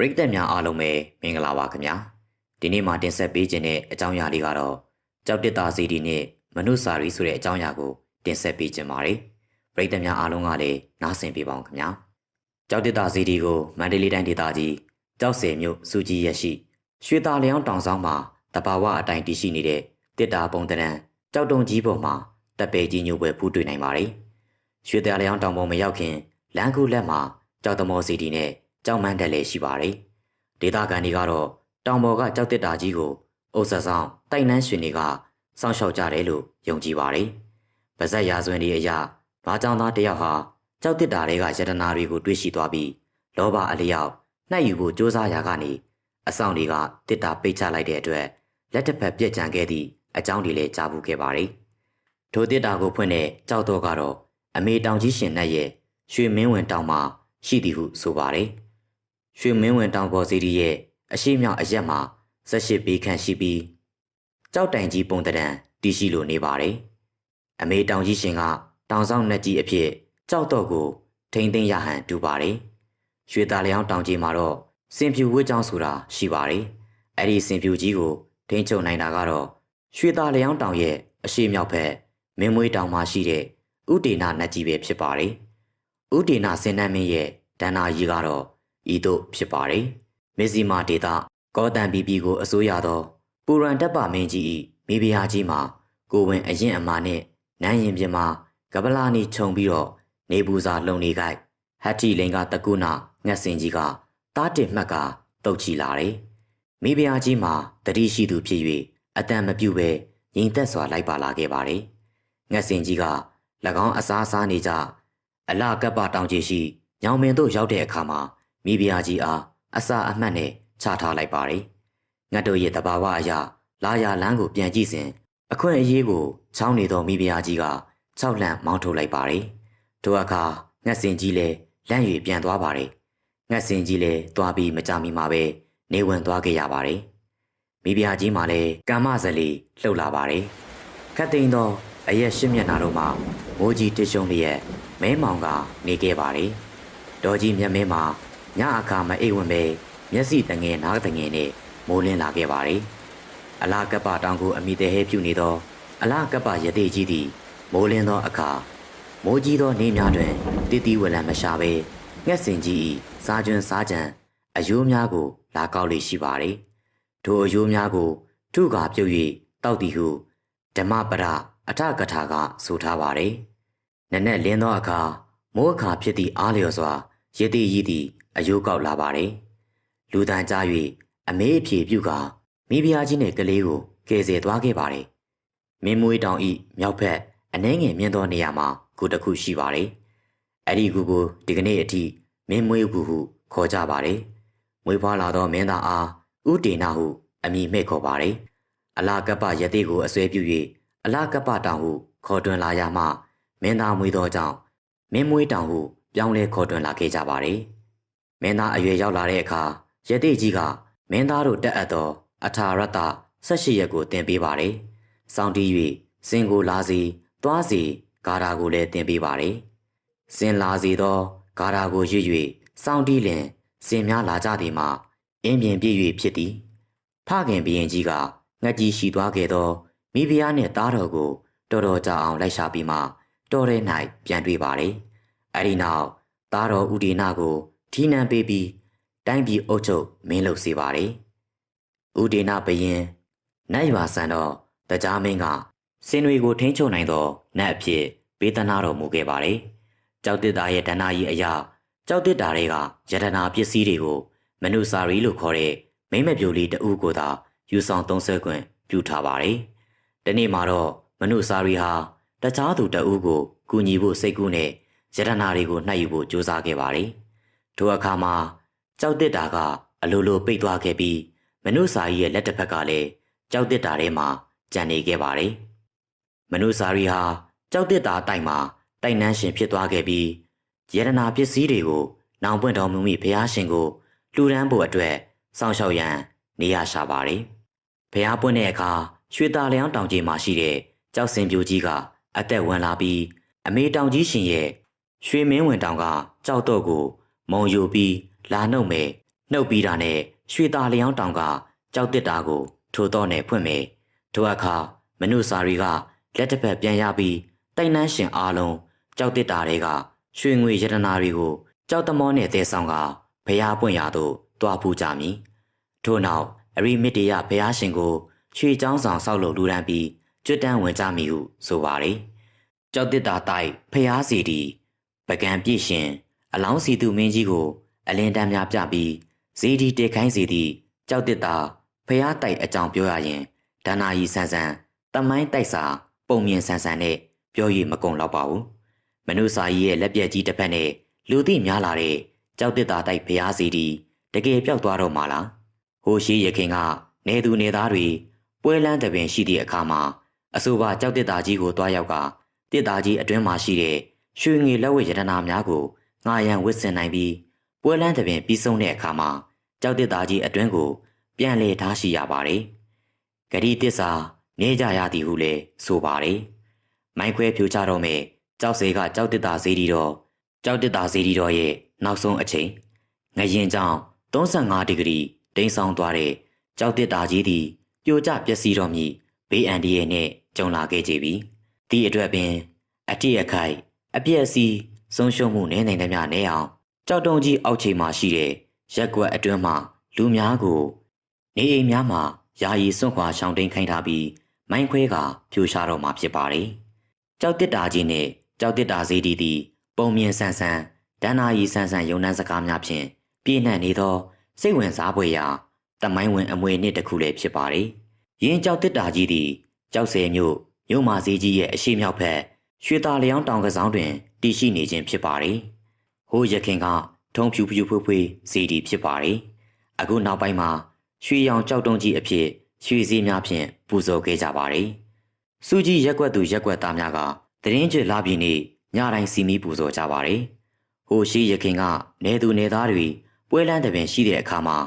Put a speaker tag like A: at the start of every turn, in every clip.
A: ပရိသတ်များအားလုံးပဲမင်္ဂလာပါခင်ဗျာဒီနေ့မှာတင်ဆက်ပေးခြင်းတဲ့အကြောင်းအရာလေးကတော့ကြောက်တစ်တာစီဒီနဲ့မနုစာရီဆိုတဲ့အကြောင်းအရာကိုတင်ဆက်ပေးခြင်းပါတယ်ပရိသတ်များအားလုံးကလည်းနားဆင်ပေးပါအောင်ခင်ဗျာကြောက်တစ်တာစီဒီကိုမန္တလေးတိုင်းဒေသကြီးကြောက်စင်မြို့စုကြီးရရှိရွှေသားလျောင်းတောင်ဆောင်မှာတဘာဝအတိုင်းတည်ရှိနေတဲ့တစ်တာပုံတရံကြောက်တုံကြီးပေါ်မှာတပ်ပေကြီးညိုပွဲဖူးတွေ့နိုင်ပါတယ်ရွှေသားလျောင်းတောင်ပေါ်မရောက်ခင်လမ်းကူလက်မှာကြောက်သမောစီဒီနဲ့ ကြောက်မန်းတက်လည်းရှိပါတယ်။ဒေသခံတွေကတော့တောင်ပေါ်ကကြောက်တစ်တာကြီးကိုအုပ်ဆက်ဆောင်တိုက်နှန်းရှင်တွေကစောင့်ရှောက်ကြတယ်လို့ယုံကြည်ပါတယ်။ဗဇက်ရာဇဝင်တွေအရဘာကြောင့်သားတယောက်ဟာကြောက်တစ်တာတွေကယတနာတွေကိုတွေးရှိသွားပြီးလောဘအလျောက်နှက်ယူဖို့ကြိုးစားရာကနေအဆောင်တွေကတစ်တာပိတ်ချလိုက်တဲ့အတွက်လက်တစ်ဖက်ပြက်ကြံခဲ့သည့်အကြောင်းတွေလည်းကြားဘူးခဲ့ပါတယ်။ထိုတစ်တာကိုဖွင့်တဲ့ကြောက်တော့ကတော့အမေတောင်ကြီးရှင်နဲ့ရဲ့ရွှေမင်းဝင်တောင်မှာရှိသည်ဟုဆိုပါတယ်။ ရွှေမင်းဝင်တောင်ပေါ်စီရီရဲ့အရှိမြောက်အရက်မှာဆက်ရှိပေခန့်ရှိပြီးကြောက်တိုင်ကြီးပုံတရံတည်ရှိလိုနေပါတယ်။အမေတောင်ကြီးရှင်ကတောင်ဆောင်နှက်ကြီးအဖြစ်ကြောက်တော့ကိုထိမ့်သိမ်းရဟန်တူပါတယ်။ရွှေသားလျောင်းတောင်ကြီးမှာတော့စင်ဖြူဝှက်ကြောင်းဆိုတာရှိပါတယ်။အဲ့ဒီစင်ဖြူကြီးကိုထိန်းချုပ်နိုင်တာကတော့ရွှေသားလျောင်းတောင်ရဲ့အရှိမြောက်ဘက်မင်းမွေးတောင်မှာရှိတဲ့ဥတေနာနတ်ကြီးပဲဖြစ်ပါတယ်။ဥတေနာစင်နန်းမင်းရဲ့ဒဏ္ဍာကြီးကတော့ ဤသို့ဖြစ်ပါတယ်။မဇ္ဈိမာဒေတာကောတန်ပီပီကိုအစိုးရသောပူရန်တပ်ပမင်းကြီး၏မိဖုရားကြီးမှာကိုဝင်အရင်အမာနှင့်နန်းရင်ပြင်မှာကပလာနီခြုံပြီးတော့နေပူစာလုံနေခိုက်ဟတ်တီလင်ကတကုနာငှက်စင်ကြီးကတားတစ်မှတ်ကတုတ်ချီလာတယ်။မိဖုရားကြီးမှာတတိရှိသူဖြစ်၍အတန်မပြုတ်ပဲငြိမ်သက်စွာလိုက်ပါလာခဲ့ပါတယ်။ငှက်စင်ကြီးက၎င်းအစားစားနေကြအလကပ္ပတောင်ကြီးရှိညောင်မင်းတို့ရောက်တဲ့အခါမှာ မိဖုရားကြီးအားအစာအမှတ်နဲ့ချထားလိုက်ပါတယ်။ငတ်တို့ရဲ့တဘာဝအရာလာရလန်းကိုပြန်ကြည့်စဉ်အခွင့်အရေးကိုချောင်းနေသောမိဖုရားကြီးက၆လန့်မောင်းထုတ်လိုက်ပါတယ်။ထိုအခါငတ်စင်ကြီးလည်းလန့်၍ပြန်သွားပါတယ်။ငတ်စင်ကြီးလည်းသွားပြီးမကြမီမှာပဲနေဝင်သွားခဲ့ရပါတယ်။မိဖုရားကြီးမှလည်းကမ္မဇလီလှုပ်လာပါတယ်။ခတ်သိမ်းသောအရက်ရှစ်မျက်နှာတို့မှာမိုးကြီးတရှုံလျက်မဲမောင်ကနေခဲ့ပါတယ်။ဒေါ်ကြီးမျက်မဲမှာ ညအခါမအိပ်ဝင်ပဲမျက်စိတငယ်နားတငယ်နဲ့မိုးလင်းလာခဲ့ပါတယ်။အလားကပ္ပတောင်ကိုအမိတဲ့ဟဲပြုနေသော အလားကပ္ပရသေးကြီးသည်မိုးလင်းသောအခါမိုးကြီးသောနေများတွင်တည်တည်ဝလံမရှာပဲငှက်စင်ကြီး၏စားကျွန်းစားကြံအယိုးများကို လာကောက်လေရှိပါတယ်။ထိုအယိုးများကိုထုကာပြုတ်၍တောက်သည်ဟုဓမ္မပရအထကထာကဆိုထားပါတယ်။နက်နက်လင်းသောအခါမိုးအခါဖြစ်သည့်အားလျော်စွာရည်တည်ရည်သည် အယိုးကောက်လာပါတယ်။လူတန်ကြား၍အမေးအဖြေပြုကာမိဖုရားကြီးနဲ့ကလေးကိုကယ်ဆယ်သွားခဲ့ပါတယ်။မင်းမွေးတောင်ဤမြောက်ဘက်အနှဲငယ်မြင့်သောနေရာမှာဂူတစ်ခုရှိပါတယ်။အဲ့ဒီဂူကိုဒီကနေ့အထိမင်းမွေးဂူဟုခေါ်ကြပါတယ်။မွေးဖွားလာသောမင်းသားအားဥတေနာဟုအမည်မဲ့ခေါ်ပါတယ်။အလာကပ္ပယတိကိုအစွဲပြု၍အလာကပ္ပတောင်ဟုခေါ်တွင်လာရမှမင်းသားမွေးသောကြောင့်မင်းမွေးတောင်ဟုပြောင်းလဲခေါ်တွင်လာခဲ့ကြပါတယ်။ မင်းသားအရွယ်ရောက်လာတဲ့အခါယတိကြီးကမင်းသားတို့တက်အပ်သောအထာရတ္တ၁၈ရက်ကိုတင်ပေးပါတယ်။စောင့်တီး၍စင်ကိုလာစီသွားစီဂါရာကိုလည်းတင်ပေးပါတယ်။စင်လာစီသောဂါရာကိုရွ၍စောင့်တီးလင်စင်များလာကြသည်မှာအင်းပြင်ပြည့်၍ဖြစ်သည်။ဖခင်ဘရင်ကြီးကငှက်ကြီးရှိသွားခဲ့သောမိဖုရားနှင့်သားတော်ကိုတော်တော်ကြာအောင်လိုက်ရှာပြီးမှတော်ရဲ၌ပြန်တွေ့ပါတယ်။အဲဒီနောက်သားတော်ဦးဒီနာကို ထီးနှံပေးပြီးတိုင်းပြည်အုပ်ချုပ်မင်းလုပ်စေပါတယ်။ဦးဒီနာဘရင်နတ်ရွာဆန်တော့တကြားမင်းကစင်တွေကိုထိန်းချုပ်နိုင်သောနတ်အဖြစ်ပေးသနာတော်မူခဲ့ပါတယ်။ကြောက်တစ်သားရဲ့ဒဏ္ဍာကြီးအရာကြောက်တစ်တာတွေကယတနာပစ္စည်းတွေကိုမနုစာရီလို့ခေါ်တဲ့မိမပြိုလေးတဦးကိုသာယူဆောင်သုံးဆွဲခွင့်ပြုထားပါတယ်။ဒီနေ့မှာတော့မနုစာရီဟာတခြားသူတဦးကိုကူညီဖို့စိတ်ကူးနဲ့ယတနာတွေကိုနှိုက်ယူဖို့ကြိုးစားခဲ့ပါတယ်။ ထိုအခါမှာကြောက်တစ်တာကအလိုလိုပိတ်သွားခဲ့ပြီးမနုစာရီရဲ့လက်တစ်ဖက်ကလည်းကြောက်တစ်တာထဲမှာကြံနေခဲ့ပါတယ်။မနုစာရီဟာကြောက်တစ်တာတိုက်မှာတိုက်နှန်းရှင်ဖြစ်သွားခဲ့ပြီးယတနာပစ္စည်းတွေကိုနောင်ပွင့်တော်မူမိဘုရားရှင်ကိုလှူဒန်းဖို့အတွက်စောင့်ရှောက်ရန်နေရရှာပါတယ်။ဘုရားပွင့်တဲ့အခါရွှေတာလျောင်းတောင်ကြီးမှာရှိတဲ့ကြောက်စင်ပြိုကြီးကအသက်ဝင်လာပြီးအမေတောင်ကြီးရှင်ရဲ့ရွှေမင်းဝင်တောင်ကကြောက်တော့ကို မုံယူပြီးလာနှုတ်မယ်နှုတ်ပြီးတာနဲ့ရွှေသားလျောင်းတောင်ကကြောက်တစ်တာကို ထိုတော့နဲ့ဖွင့်မယ်ထိုအခါမနုစာရီကလက်တစ်ဖက်ပြန်ရပြီးတိုင်နှန်းရှင်အားလုံးကြောက်တစ်တာတွေကရွှေငွေရတနာတွေကိုကြောက်သမောနဲ့သဲဆောင်ကဘုရားပွင့်ရာသို့တွားဖူးကြမည်ထို့နောက်အရိမစ်တေယဘုရားရှင်ကိုရွှေချောင်းဆောင်ဆောက်လုပ်လူရန်ပြီးကျွတ်တန်းဝင်ကြမည်ဟုဆိုပါရယ်ကြောက်တစ်တာတိုက်ဖျားစီတီပကံပြည့်ရှင် အလောင်းစီသူမင်းကြီးကိုအလင်းတန်းများပြပြီးဇေဒီတေခိုင်းစီသည့်ကြောက်တစ်တာဖျားတိုက်အကြောင်းပြောရရင်ဒါနာယီဆန်ဆန်တမိုင်းတိုက်စာ ပုံမြင်ဆန်ဆန်နဲ့ပြောရမကုန်တော့ပါဘူးမနုစာကြီးရဲ့လက်ပြက်ကြီးတစ်ဖက်နဲ့လူသိများလာတဲ့ကြောက်တစ်တာတိုက်ဖျားစီတီတကယ်ပြောက်သွားတော့မှလားဟိုရှိရခင်ကနေသူနေသားတွေပွဲလန်းတပင်ရှိသည့်အခါမှာအဆိုပါကြောက်တစ်တာကြီးကိုတွားရောက်ကတစ်တာကြီးအတွင်းမှာရှိတဲ့ရွှေငွေလက်ဝဲရတနာများကို ငှားရန်ဝစ်စင်နိုင်ပြီးပွဲလန်းတပင်ပြီးဆုံးတဲ့အခါမှာကြောက်တစ်တာကြီးအတွင်းကို ပြန်လည်ထားရှိရပါတယ်။ဂရီတစ္ဆာနေကြရသည်ဟုလည်းဆိုပါတယ်။မိုင်းခွဲဖြူချတော့မယ်ကြောက်စေကကြောက်တစ်တာစေဒီတော်ကြောက်တစ်တာစေဒီတော်ရဲ့နောက်ဆုံးအချိန်ငရင်ကြောင့်35ဒီဂရီတိမ်ဆောင်သွားတဲ့ကြောက်တစ်တာကြီးသည်ပြိုကျပျက်စီးတော်မူဘေးအန္တရာယ်နဲ့ကြုံလာခဲ့ကြပြီ။ဒီအတွက်ပင်အတိအခိုက်အပြည့်အစည် ဆုံးရှုံးမှုနေနိုင်တဲ့များနေအောင်ကြောက်တုံကြီးအောက်ခြေမှာရှိတဲ့ရက်ကွက်အတွင်းမှာလူများကိုနေအိမ်များမှာယာယီစွန့်ခွာရှောင်တိန်ခိုင်းထားပြီးမိုင်းခွဲကဖြိုရှားတော့မှာဖြစ်ပါတယ်။ကြောက်တစ်တာကြီးနဲ့ကြောက်တစ်တာဇေဒီသည်ပုံမြင်ဆန်းဆန်းဒဏ္ဍာရီဆန်းဆန်းယုံနှန်းစကားများဖြင့်ပြည့်နှံ့နေသောစိတ်ဝင်စားဖွယ်ရာတမိုင်းဝင်အမွေနှစ်တစ်ခုလည်းဖြစ်ပါတယ်။ရင်းကြောက်တစ်တာကြီးသည်ကြောက်စဲမြို့မြို့မာစည်းကြီးရဲ့အရှိမြောက်ဘက် ရွှေတာလျောင်းတောင်ကစားတွင်တည်ရှိနေခြင်းဖြစ်ပါတယ်။ဟိုးရခင်ကထုံဖြူဖြူဖွေးဖွေးစီဒီဖြစ်ပါတယ်။အခုနောက်ပိုင်းမှာရွှေရောင်ကြောက်တုံးကြီးအဖြစ်ရွှေစည်းများဖြင့်ပူဇော်ခဲ့ကြပါတယ်။စူကြီးရက်ွက်သူရက်ွက်သားများကတရင်ကျွလာပြည်နေညတိုင်းစီမီပူဇော်ကြပါတယ်။ဟိုရှိရခင်ကနေသူနေသားတွေပွဲလန်းတပင်ရှိတဲ့အခါမှာ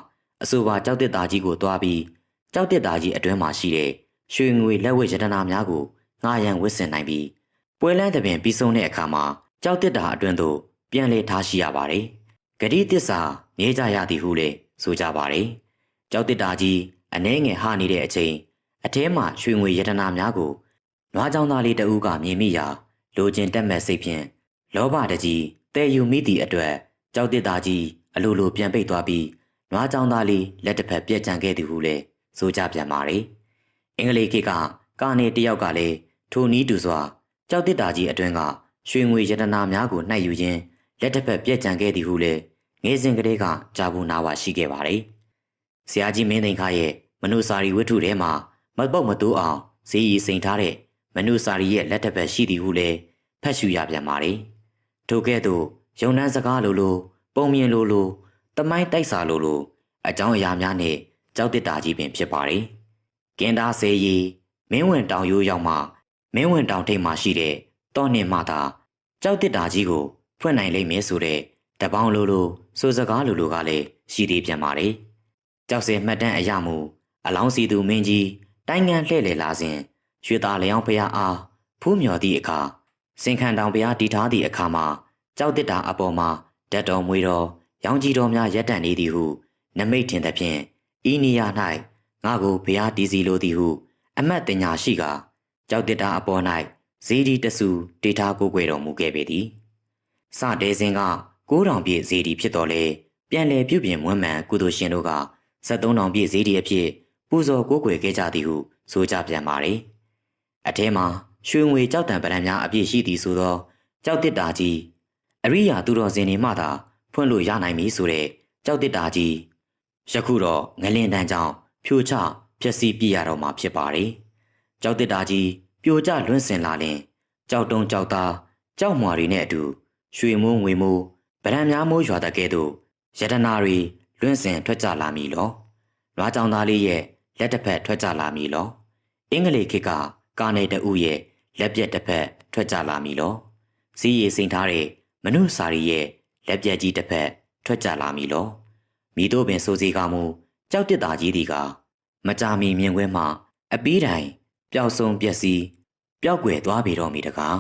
A: အဆိုပါကြောက်တစ်သားကြီးကိုတွားပြီးကြောက်တစ်သားကြီးအတွင်းမှာရှိတဲ့ရွှေငွေလက်ဝဲရတနာများကိုငှားရန်ဝစ်စင်နိုင်ပြီး ပွဲလန်းတပင်ပြီးဆုံးတဲ့အခါမှာကြောက်တစ်တာအတွင်းသို့ပြန်လေထားရှိရပါတယ်။ဂတိတစ္ဆာနေကြရသည်ဟုလည်းဆိုကြပါတယ်။ကြောက်တစ်တာကြီးအနှဲငယ်ဟနေတဲ့အချိန်အထဲမှာရွှေငွေရတနာများကိုနွားကြောင်သားလေးတဦးကမြင်မိရာလိုချင်တက်မဲ့စိတ်ဖြင့်လောဘတကြီးတဲယူမိသည့်အတွက်ကြောက်တစ်တာကြီးအလိုလိုပြန်ပိတ်သွားပြီးနွားကြောင်သားလေးလက်တစ်ဖက်ပြက်ကျန်ခဲ့သည်ဟုလည်းဆိုကြပြန်ပါတယ်။အင်္ဂလိပ်ခေတ်ကကာနေတယောက်ကလည်းထိုနီးတူစွာ ကြောက်တစ်တာကြီးအတွင်းကရွှေငွေရတနာများကိုနှိုက်ယူခြင်းလက်တစ်ဖက်ပြက်ကျန်ခဲ့သည်ဟုလည်းငယ်စဉ်ကလေးကကြာဘူးနာဝရှိခဲ့ပါတယ်။ဆရာကြီးမင်းသိန်ခရဲ့မနုစာရီဝတ္ထုထဲမှာမပုတ်မတိုးအောင်ဈေးရီစိန်ထားတဲ့မနုစာရီရဲ့လက်တစ်ဖက်ရှိသည်ဟုလည်းဖတ်ရှုရပြန်ပါတယ်။ထို့ကဲ့သို့ယုံနှန်းစကားလိုလိုပုံမြင်လိုလိုတမိုင်းတိုက်စာလိုလိုအကြောင်းအရာများနဲ့ကြောက်တစ်တာကြီးပင်ဖြစ်ပါတယ်။ကင်တာဆေးရီမင်းဝင်တောင်ရိုးရောက်မှ မင်းဝင်တောင်ထိပ်မှာရှိတဲ့တောနှင်းမှသာကြောက်တစ်တာကြီးကိုဖွင့်နိုင်လိမ့်မယ်ဆိုတဲ့တပေါင်းလိုလိုစိုးစကားလိုလိုကလည်းရှိသေးပြန်ပါတယ်။ကြောက်စဲမှတ်တမ်းအရမူအလောင်းစီသူမင်းကြီးတိုင်းငံလှဲ့လေလာစဉ်ရွှေသားလျောင်းဖျားအားဖူးမြော်သည့်အခါစင်ခံတောင်ဖျားတီထားသည့်အခါမှာကြောက်တစ်တာအပေါ်မှာဓာတ်တော်မွေတော်ရောင်ကြီးတော်များရက်တန့်နေသည်ဟုနမိတ်ထင်သဖြင့်ဤနေရာ၌ငါကိုဖျားတီးစီလိုသည်ဟု အမတ်တင်ညာရှိက ကြောက်တစ်တာအပေါ်၌ဇေဒီတဆူတေထားကိုကိုွယ်တော်မူခဲ့ပေသည်စတဲစင်က9000ပြည့်ဇေဒီဖြစ်တော်လဲပြန်လည်ပြုပြင်မွမ်းမံကုသိုလ်ရှင်တို့က7300ပြည့်ဇေဒီအဖြစ်ပူဇော်ကိုးကွယ်ခဲ့ကြသည်ဟုဆိုကြပြန်ပါれအထဲမှာရွှေငွေကြောက်တံပရံများအပြည့်ရှိသည်ဆိုသောကြောက်တစ်တာကြီးအရိယာသူတော်စင်တွေမှသာဖွင့်လို့ရနိုင်ပြီဆိုတဲ့ကြောက်တစ်တာကြီးယခုတော့ငလင်တန်းကြောင့်ဖြိုချဖျက်ဆီးပြရတော့မှာဖြစ်ပါတယ်။ ကြောက်တစ်တာကြီးပြိုကျလွင့်စင်လာရင်ကြောက်တုံးကြောက်သားကြောက်မွာတွေနဲ့အတူရွှေမိုးငွေမိုးဗရံများမိုးရွာတဲ့ကဲ့သို့ယတနာတွေလွင့်စင်ထွက်ကြလာမည်လော။လွားကြောင်သားလေးရဲ့လက်တစ်ဖက်ထွက်ကြလာမည်လော။အင်္ဂလိပ်ခေတ်ကကာနေတဦးရဲ့လက်ပြက်တစ်ဖက်ထွက်ကြလာမည်လော။စီးရီစိန်ထားတဲ့မနုစာရီရဲ့လက်ပြက်ကြီးတစ်ဖက်ထွက်ကြလာမည်လောမိတို့ပင်စိုးစီကမူကြောက်တစ်တာကြီးဒီကမကြမီမြင်ကွင်းမှအပီးတိုင် ပျောက်ဆုံးပျက်စီးပျောက်ကွယ်သွားပြီတော့မိတကား